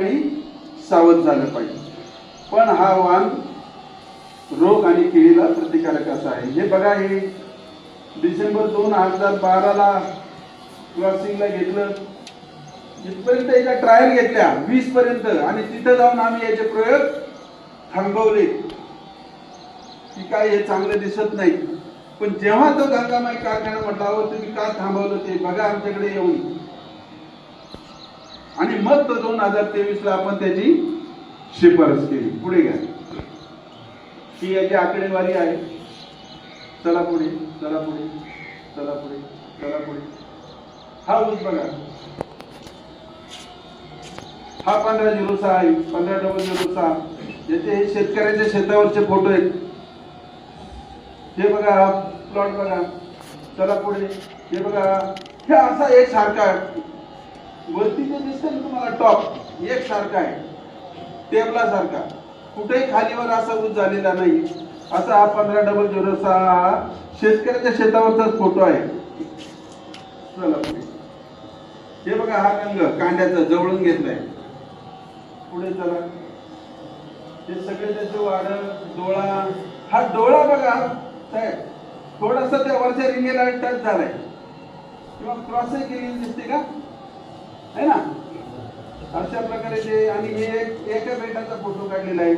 आणि सावध झालं पाहिजे. पण हा वाण रोग आणि किडीला प्रतिकारक असा आहे. हे बघा हे डिसेंबर दोन हजार बाराला क्रॉसिंगला घेतलं. इथपर्यंत याच्या ट्रायल घेतल्या वीस पर्यंत. आणि तिथं जाऊन आम्ही याचे प्रयोग थांबवले. की काय हे चांगलं दिसत नाही. पण जेव्हा तो गंगामाई कारखाना म्हटला अहो तुम्ही का थांबवलं ते? बघा आमच्याकडे येऊन. आणि मग तो दोन हजार तेवीस ला आपण त्याची शिफारस केली. पुढे घ्या. ही याची आकडेवारी आहे. चला पुढे चला पुढे चला पुढे चला पुढे. हा ऊस बघा. हा पंधरा झिरो सहा आहे. पंधरा डबल झिरो सहा. याचे हे शेतकऱ्यांच्या शेतावरचे फोटो आहेत. हे बघा हा प्लॉट बघा. चला पुढे. हे बघा. हे असा एक सारखा वरती जे दिसतंय ना तुम्हाला टॉप एक सारखा आहे. टेबला सारखा. कुठेही खालीवर असा ऊस झालेला नाही. असा हा पंधरा डबल झिरो सहा शेतकऱ्याच्या शेतावरचाच फोटो आहे. चला हे बघा हा रंग कांद्याचा जवळून घेतलाय. पुढे चला. हे सगळे त्याचे वाढ डोळा. हा डोळा बघा साहेब. थोडासा त्या वरच्या रिंगेला टच झालाय. किंवा क्रॉसही केलेली दिसते का? आहे ना? अशा प्रकारे ते आणि हे एक एका बेटाचा फोटो काढलेला आहे.